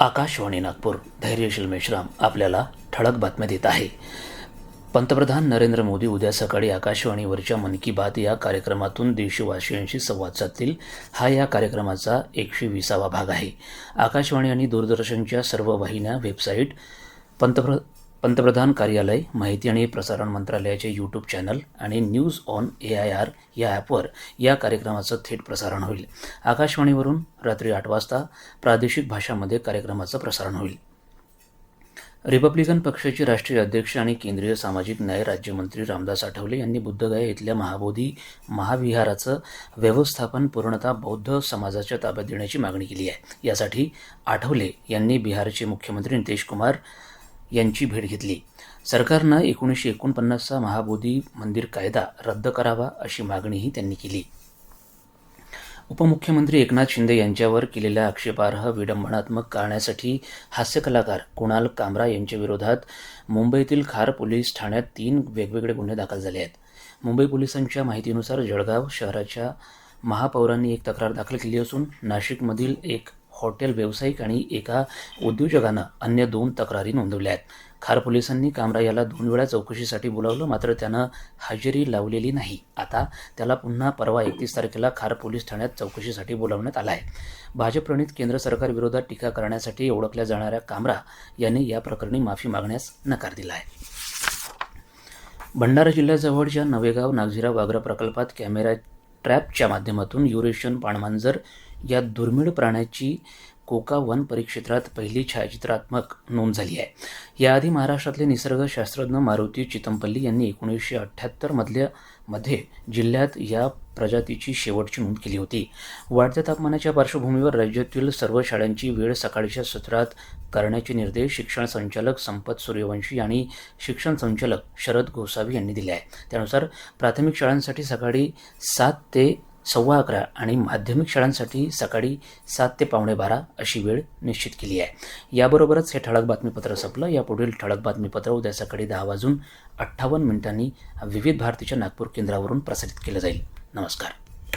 आकाशवाणी नागपूर धैर्यशील मेश्राम आपल्याला ठळक बातम्या देत आहे. पंतप्रधान नरेंद्र मोदी उद्या सकाळी आकाशवाणीवरच्या मन की बात या कार्यक्रमातून देशवासियांशी संवाद साधतील. हा या कार्यक्रमाचा एकशे विसावा भाग आहे. आकाशवाणी आणि दूरदर्शनच्या सर्व वाहिन्या वेबसाईट पंतप्र पंतप्रधान कार्यालय माहिती आणि प्रसारण मंत्रालयाचे यूट्यूब चॅनल आणि news on A I R या ॲपवर या कार्यक्रमाचं थेट प्रसारण होईल. आकाशवाणीवरून रात्री आठ वाजता प्रादेशिक भाषांमध्ये कार्यक्रमाचं प्रसारण होईल. रिपब्लिकन पक्षाचे राष्ट्रीय अध्यक्ष आणि केंद्रीय सामाजिक न्याय राज्यमंत्री रामदास आठवले यांनी बुद्धगया इथल्या महाबोधी महाविहाराचं व्यवस्थापन पूर्णतः बौद्ध समाजाच्या ताब्यात देण्याची मागणी केली आहे. यासाठी आठवले यांनी बिहारचे मुख्यमंत्री नितीश कुमार यांची भेट घेतली. सरकारनं एकोणीसशे एकोणपन्नासचा महाबोधी मंदिर कायदा रद्द करावा अशी मागणीही त्यांनी केली. उपमुख्यमंत्री एकनाथ शिंदे यांच्यावर केलेल्या आक्षेपार्ह विडंबनात्मक कारणासाठी हास्यकलाकार कुणाल कामरा यांच्या विरोधात मुंबईतील खार पोलीस ठाण्यात तीन वेगवेगळे गुन्हे दाखल झाले आहेत. मुंबई पोलिसांच्या माहितीनुसार जळगाव शहराच्या महापौरांनी एक तक्रार दाखल केली असून नाशिकमधील एक हॉटेल व्यावसायिक आणि एका उद्योजकानं अन्य दोन तक्रारी नोंदवल्या आहेत. खार पोलिसांनी कामरा याला दोन वेळा चौकशीसाठी बोलावलं मात्र त्यानं हजेरी लावलेली नाही. आता त्याला पुन्हा परवा एकतीस तारखेला खार पोलीस ठाण्यात चौकशीसाठी बोलावण्यात आला आहे. भाजपप्रणित केंद्र सरकारविरोधात टीका करण्यासाठी ओळखल्या जाणाऱ्या कामरा यांनी या प्रकरणी माफी मागण्यास नकार दिला आहे. भंडारा जिल्ह्याजवळच्या नवेगाव नागझिरा वाघरा प्रकल्पात कॅमेरा ट्रॅपच्या माध्यमातून युरेशियन पाणमांजर या दुर्मिळ प्राण्याची कोका वन परिक्षेत्रात पहिली छायाचित्रात्मक नोंद झाली आहे. याआधी महाराष्ट्रातले निसर्गशास्त्रज्ञ मारुती चितमपल्ली यांनी एकोणीसशे अठ्ठ्याहत्तरमधल्या मध्ये जिल्ह्यात या प्रजातीची शेवटची नोंद केली होती. वाढत्या तापमानाच्या पार्श्वभूमीवर राज्यातील सर्व शाळांची वेळ सकाळच्या सत्रात करण्याचे निर्देश शिक्षण संचालक संपत सूर्यवंशी आणि शिक्षण संचालक शरद गोसावी यांनी दिले आहे त्यानुसार प्राथमिक शाळांसाठी सकाळी सात ते सव्वा अकरा आणि माध्यमिक शाळांसाठी सकाळी सात ते पावणे बारा अशी वेळ निश्चित केली आहे. याबरोबरच हे ठळक बातमीपत्र संपलं. यापुढील ठळक बातमीपत्र उद्या सकाळी दहा वाजून अठ्ठावन्न मिनिटांनी विविध भारतीच्या नागपूर केंद्रावरून प्रसारित केलं जाईल. नमस्कार.